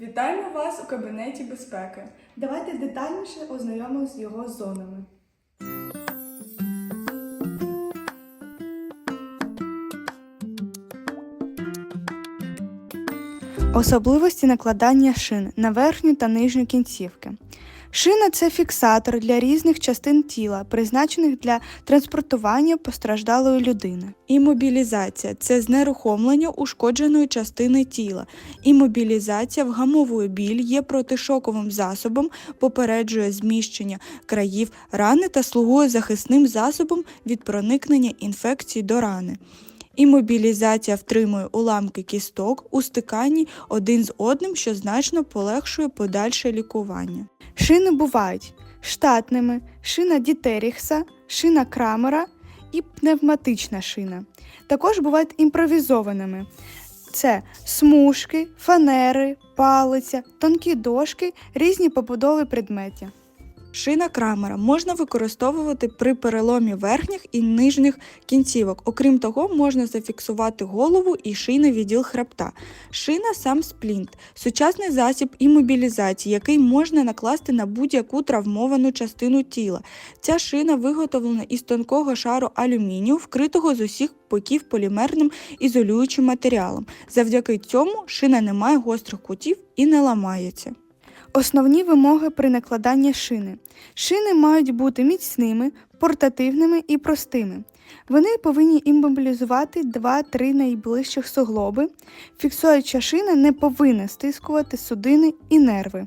Вітаємо вас у кабінеті безпеки. Давайте детальніше ознайомимося з його зонами. Особливості накладання шин на верхню та нижню кінцівки. Шина це фіксатор для різних частин тіла, призначених для транспортування постраждалої людини. Імобілізація це знерухомлення ушкодженої частини тіла. Імобілізація вгамовує біль, є протишоковим засобом, попереджує зміщення країв рани та слугує захисним засобом від проникнення інфекцій до рани. Імобілізація втримує уламки кісток у стиканні один з одним, що значно полегшує подальше лікування. Шини бувають штатними, шина Дітеріхса, шина Крамера і пневматична шина. Також бувають імпровізованими. Це смужки, фанери, палиця, тонкі дошки, різні побудови предметів. Шина крамера можна використовувати при переломі верхніх і нижніх кінцівок. Окрім того, можна зафіксувати голову і шийний відділ хребта. Шина сам сплінт сучасний засіб імобілізації, який можна накласти на будь-яку травмовану частину тіла. Ця шина виготовлена із тонкого шару алюмінію, вкритого з усіх боків полімерним ізолюючим матеріалом. Завдяки цьому шина не має гострих кутів і не ламається. Основні вимоги при накладанні шини. Шини мають бути міцними, портативними і простими. Вони повинні іммобілізувати 2-3 найближчих суглоби. Фіксуюча шина не повинна стискувати судини і нерви.